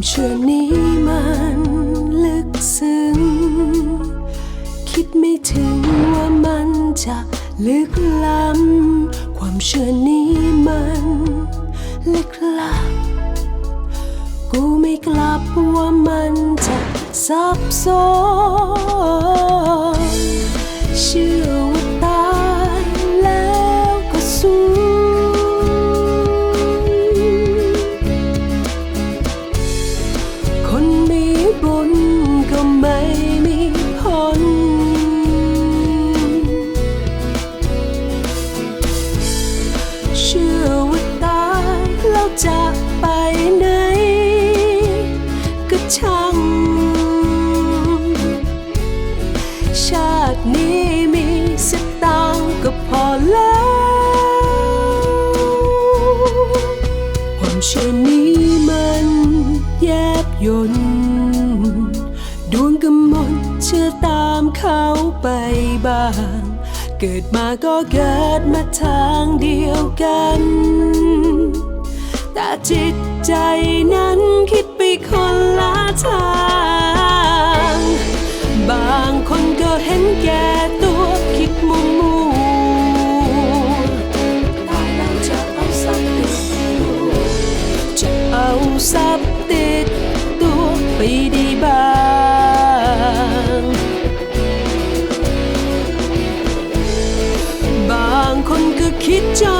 ความเชื่อนี้มันลึกซึ้ง คิดไม่ถึงว่ามันจะลึกล้ำ ความเชื่อนี้มันลึกลับ กูไม่กลับว่ามันจะซับซ้อนเชื่อ ความเชื่อนี้มันแยบยนต์ดวงกำมลเชื่อตามเขาไปบ้าง เกิดมาก็เกิดมาทางเดียวกัน แต่จิตใจนั้นคิดไปคนละทาง บางคนก็เห็นแก สับติดตัวไปได้บ้างบางคนก็คิดจน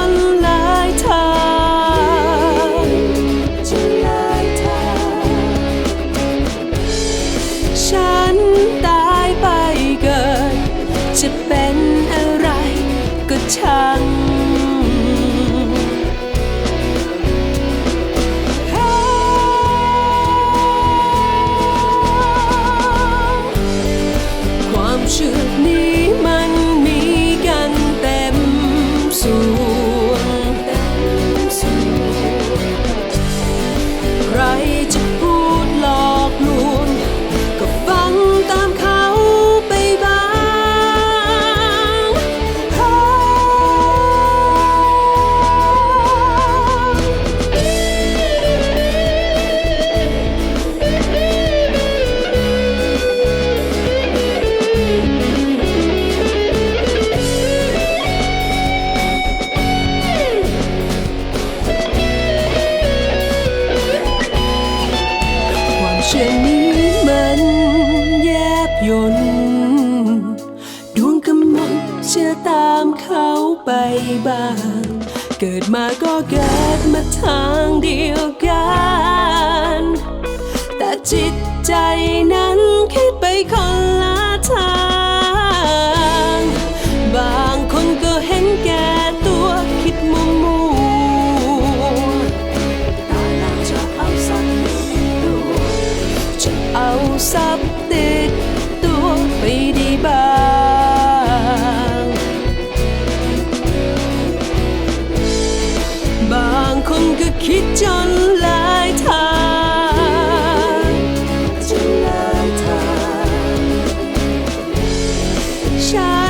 ยนต์ดวงกำหนดเชื่อตามเขาไปบ้าง เกิดมาก็เกิดมาทางเดียวกัน แต่จิตใจนั้นคิดไปคนละทาง บางคนก็เห็นแก่ตัวคิดมุมมัวแต่เราจะเอาสักจะเอาสักเด คิดจนลายทางจนลายทาง